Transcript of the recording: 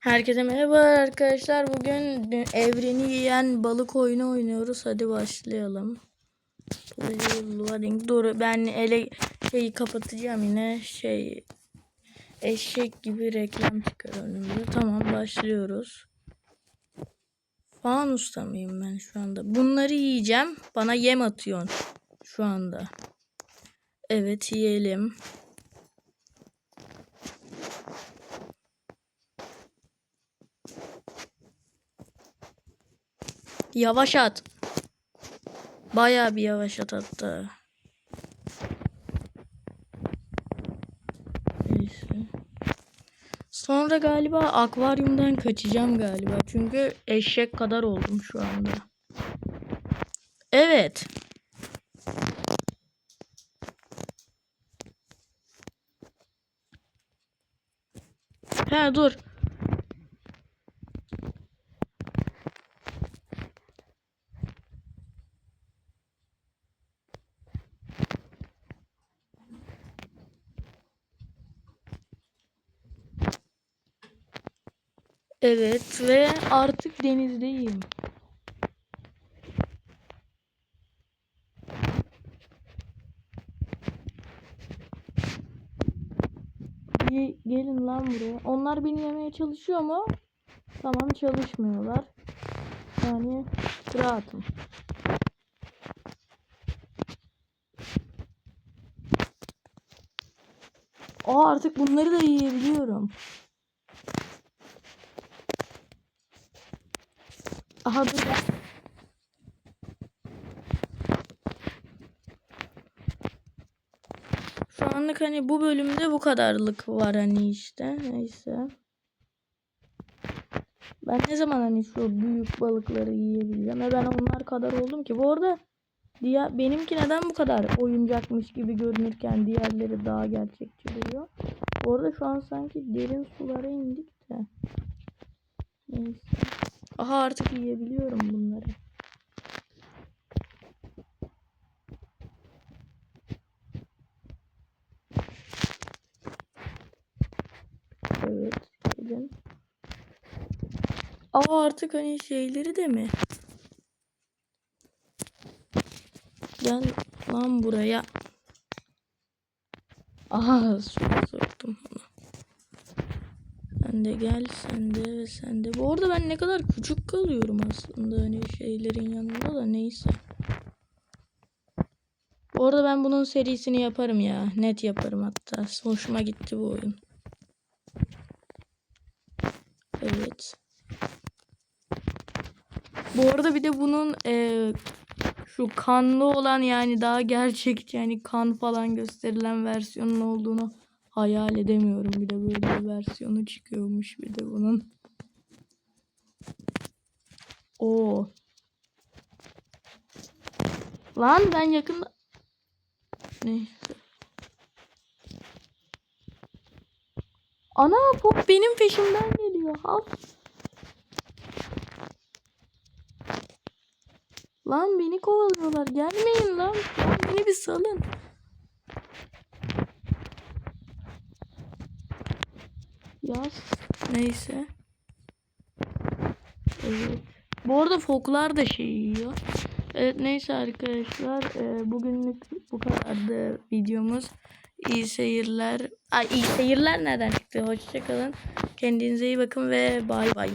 Herkese merhaba arkadaşlar. Bugün evreni yiyen balık oyunu oynuyoruz. Hadi başlayalım. Dur ben ele şeyi kapatacağım yine şey eşek gibi reklam çıkar önümüze. Tamam başlıyoruz. Fanusta mıyım ben şu anda? Bunları yiyeceğim. Bana yem atıyorsun şu anda. Evet yiyelim. Yavaş at. Bayağı bir yavaş at hatta. Neyse. Sonra galiba akvaryumdan kaçacağım galiba. Çünkü eşek kadar oldum şu anda. Evet. Ha dur. Evet ve artık denizdeyim. Ge- Gelin lan buraya. Onlar beni yemeye çalışıyor mu? Tamam çalışmıyorlar. Yani rahatım. Aa artık bunları da yiyebiliyorum. Aha dur. Şu anlık hani bu bölümde bu kadarlık var hani işte. Neyse. Ben ne zaman hani şu büyük balıkları yiyebileceğim? Ve ben onlar kadar oldum ki. Bu arada diğer, benimki neden bu kadar oyuncakmış gibi görünürken diğerleri daha gerçekçi duruyor? Bu arada şu an sanki derin sulara indik de. Neyse. Aha artık yiyebiliyorum bunları. Evet. Gelin. Aa artık hani şeyleri de mi? Gel lan buraya. Aha soktum. Sen de gel sen de ve sen de. Bu arada ben ne kadar küçük kalıyorum aslında hani şeylerin yanında da neyse. Bu arada ben bunun serisini yaparım ya. Net yaparım hatta. Hoşuma gitti bu oyun. Evet. Bu arada bir de bunun e, şu kanlı olan yani daha gerçekçi yani kan falan gösterilen versiyonun olduğunu hayal edemiyorum. Bir de böyle bir versiyonu çıkıyormuş bir de bunun. Oo. Lan ben yakında Neyse. Ana pop benim peşimden geliyor. Al. Lan beni kovalıyorlar. Gelmeyin. Lan beni bir salın. Yaz. Neyse. Evet. Bu arada foklar da şey yiyor. Evet neyse arkadaşlar. e, bugünlük bu kadardı videomuz. İyi seyirler. Ay iyi seyirler nereden çıktı? Hoşçakalın. Kendinize iyi bakın ve bay bay.